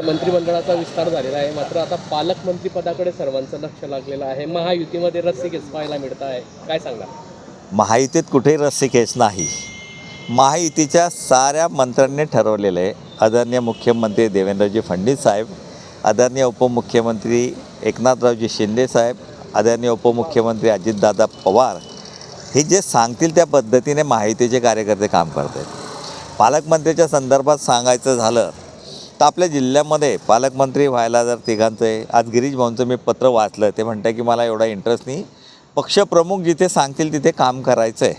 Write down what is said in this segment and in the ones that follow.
मंत्रिमंडळाचा विस्तार झालेला आहे. मात्र आता पालकमंत्रीपदाकडे सर्वांचं लक्ष लागलेलं आहे. महायुतीमध्ये रस्सीखेच पाहायला मिळत आहे. काय सांगणार? महायुतीत कुठेही रस्सीखेच नाही. महायुतीच्या साऱ्या मंत्र्यांनी ठरवलेलं आहे. आदरणीय मुख्यमंत्री देवेंद्रजी फडणवीस साहेब आदरणीय उपमुख्यमंत्री एकनाथरावजी शिंदे साहेब आदरणीय उपमुख्यमंत्री अजितदादा पवार हे जे सांगतील त्या पद्धतीने महायुतीचे कार्यकर्ते काम करत आहेत पालकमंत्रीच्या संदर्भात सांगायचं झालं तर आपल्या जिल्ह्यामध्ये पालकमंत्री व्हायला जर तिघांचं आहे आज गिरीश भाऊंचं मी पत्र वाचलं ते म्हणतं की मला एवढा इंटरेस्ट नाही. पक्षप्रमुख जिथे सांगतील तिथे काम करायचं आहे.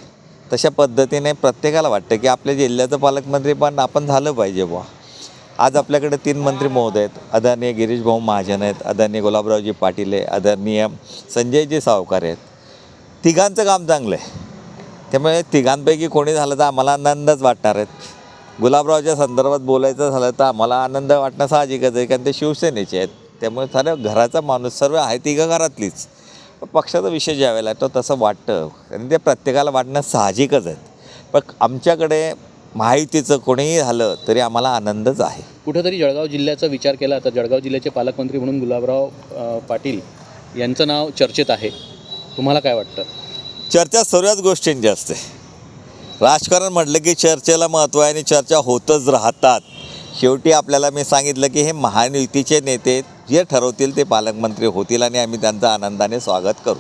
तशा पद्धतीने प्रत्येकाला वाटतं की आपल्या जिल्ह्याचं पालकमंत्री पण आपण झालं पाहिजे बुवा. आज आपल्याकडे तीन मंत्री महोदय आहेत. आदरणीय गिरीश भाऊ महाजन आहेत आदरणीय गुलाबरावजी पाटील आहे आदरणीय संजयजी सावकार आहेत. तिघांचं काम चांगलं आहे. त्यामुळे तिघांपैकी कोणी झालं तर आम्हाला आनंदच वाटणार आहेत गुलाबरावच्या संदर्भात बोलायचं झालं तर आम्हाला आनंद वाटणं साहजिकच आहे कारण ते शिवसेनेचे आहेत. त्यामुळे साऱ्या घराचा माणूस सर्व आहे तिघं घरातलीच? पण पक्षाचा विषय ज्या वेळेला येतो तसं वाटतं. आणि ते प्रत्येकाला वाटणं साहजिकच आहेत. पण आमच्याकडे माहितीचं कोणीही झालं तरी आम्हाला आनंदच आहे. कुठेतरी जळगाव जिल्ह्याचा विचार केला तर जळगाव जिल्ह्याचे पालकमंत्री म्हणून गुलाबराव पाटील यांचं नाव चर्चेत आहे. तुम्हाला काय वाटतं? चर्चा सर्वच गोष्टींची असते. राजकारण म्हटलं की चर्चेला महत्त्व आहे आणि चर्चा होतच राहतात. शेवटी आपल्याला मी सांगितलं की हे महायुतीचे नेते जे ठरवतील ते पालकमंत्री होतील आणि आम्ही त्यांचं आनंदाने स्वागत करू.